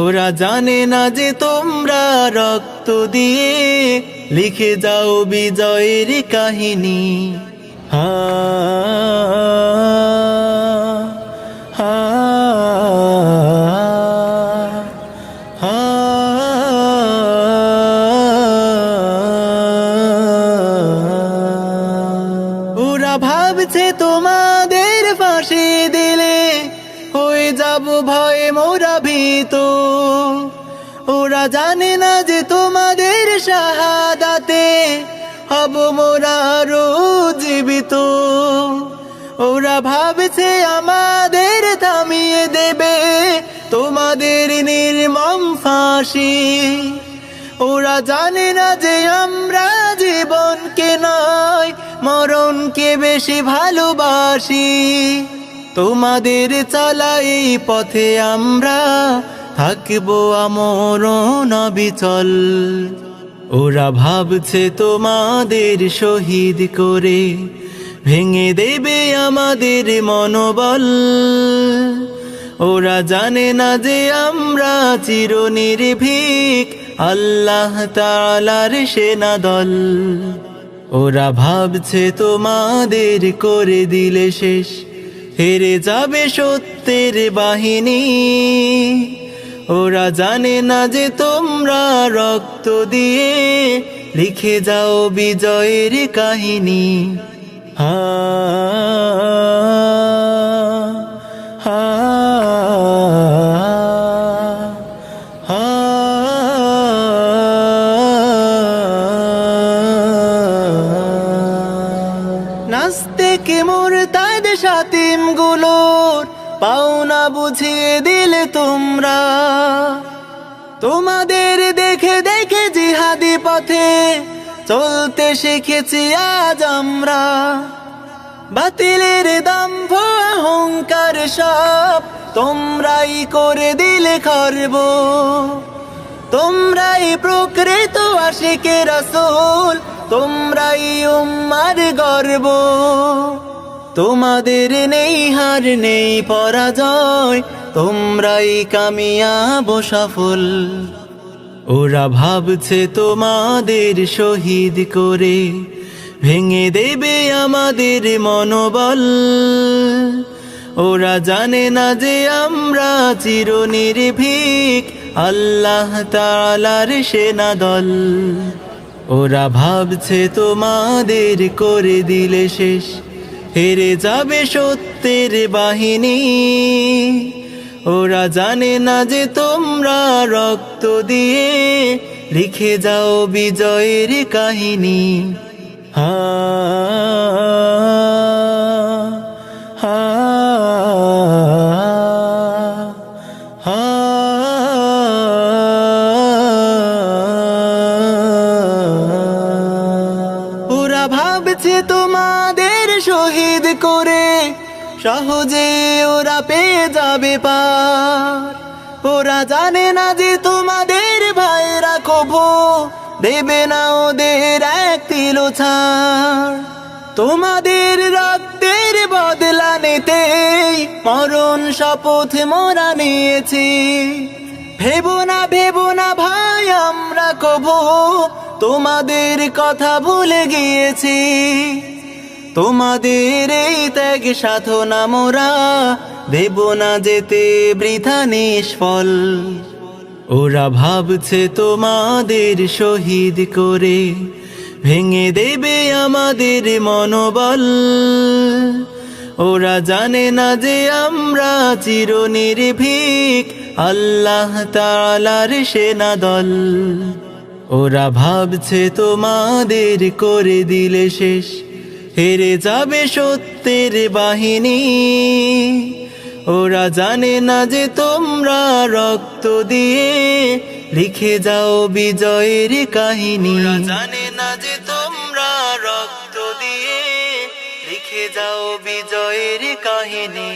ওরা জানে না যে তোমরা রক্ত দিয়ে লিখে যাও বিজয়ের কাহিনী। হা ভাবছে তোমাদের যাব ভয়ে মোরা ভীত। ওরা জানে না যে তোমাদের শাহাদাতে হব মোরা আরও জীবিত। ওরা ভাবছে আমাদের থামিয়ে দেবে তোমাদের নির্মম ফাঁসি। ওরা জানে না যে আমরা জীবনকে নয়, মরণকে বেশি ভালোবাসি। তোমাদের চালা এই পথে আমরা থাকব আমর নবিচল ওরা ভাবছে তোমাদের শহীদ করে ভেঙে দেবে আমাদের মনোবল। ওরা জানে না যে আমরা চিরনির্ভীক আল্লাহ তালার সেনা দল। ওরা ভাবছে তোমাদের করে দিলে শেষ। হেরে যাবে সত্যের বাহিনী। ওরা জানে না যে তোমরা রক্ত দিয়ে লিখে যাও বিজয়ের কাহিনী। হা কে মোর তাদের সাতিমগুলোর পাওনা বুঝিয়ে দিলে তোমরা। তোমাদের দেখে দেখে জিহাদি পথে চলতে শিখেছি আজ আমরা। বাতিলের দম্ভ, অহংকার সব তোমরাই করে দিলে খর্ব। তোমরাই প্রকৃত আশিকে রসুল, তোমরাই উম্মার গর্ব। তোমাদের নেই হার নেই পরাজয়, তোমরাই কামিয়াব সফল ওরা ভাবছে তোমাদের শহীদ করে, ভেঙে দেবে আমাদের মনোবল। ওরা জানে না যে আমরা চিরনির্ভীক, আল্লাহ তালার সেনা দল। ওরা ভাবছে তোমাদের করে দিলে শেষ হেরে যাবে সত্যের বাহিনী। ওরা জানে না যে তোমরা রক্ত দিয়ে লিখে যাও বিজয়ের কাহিনী। হা হা হা ওরা ভাবছে তোমাদের শহীদ করে সহজে ওরা পেয়ে যাবে পার। ওরা জানে না যে তোমাদের ভাইরা কভো দেবে না ওদের এক তিলো ছাড়। তোমাদের রক্তের বদলা নিতে মরণ শপথ মোরা নিয়েছি। ভেবো না ভেবো না ভাই, আমরা কবো তোমাদের কথা ভুলে গিয়েছি। তোমাদের এই ত্যাগ সাধনা মোরা, দেব না যেতে বৃথা নিষ্ফল। ওরা ভাবছে তোমাদের শহীদ করে, ভেঙে দেবে আমাদের মনোবল। ওরা জানে না যে আমরা চিরনির্ভীক, আল্লাহ তালার সেনা দল। ওরা ভাবছে তোমাদের করে দিলে শেষ হেরে যাবে সত্যের বাহিনী। ওরা জানে না যে তোমরা রক্ত দিয়ে লিখে যাও বিজয়ের কাহিনী। জানে না যে তোমরা রক্ত দিয়ে লিখে যাও বিজয়ের কাহিনী।